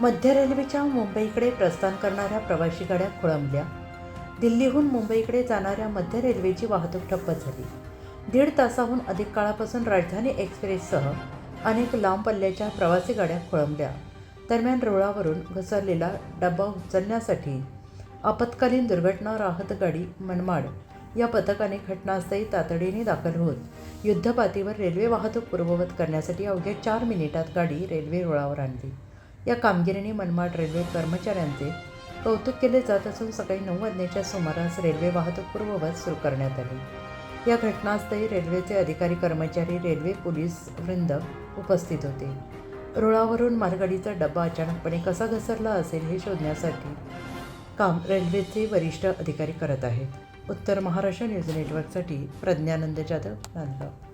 मध्य रेल्वेच्या मुंबईकडे प्रस्थान करणाऱ्या प्रवासी गाड्या खोळंबल्या. दिल्लीहून मुंबईकडे जाणाऱ्या मध्य रेल्वेची वाहतूक ठप्प झाली. दीड तासाहून अधिक काळापासून राजधानी एक्सप्रेससह अनेक लांब पल्ल्याच्या प्रवासी गाड्या खोळंबल्या. दरम्यान रुळावरून घसरलेला डब्बा उचलण्यासाठी आपत्कालीन दुर्घटना राहत गाडी मनमाड या पथकाने घटनास्थळी तातडीने दाखल होत युद्धपातीवर रेल्वे वाहतूक पूर्ववत करण्यासाठी अवघ्या चार मिनिटात गाडी रेल्वे रुळावर आणली. या कामगिरीने मनमाड रेल्वे कर्मचाऱ्यांचे कौतुक केले जात असून सकाळी नऊ वाजण्याच्या सुमारास रेल्वे वाहतूक पूर्ववत सुरू करण्यात आली. या घटनास्थळी रेल्वेचे अधिकारी कर्मचारी रेल्वे पोलीस वृंद उपस्थित होते. रुळावरून मालगाडीचा डब्बा अचानकपणे कसा घसरला असेल हे शोधण्यासाठी काम रेल्वेचे वरिष्ठ अधिकारी करत आहेत. उत्तर महाराष्ट्र न्यूज नेटवर्कसाठी प्रज्ञानंद जाधव नांदगाव.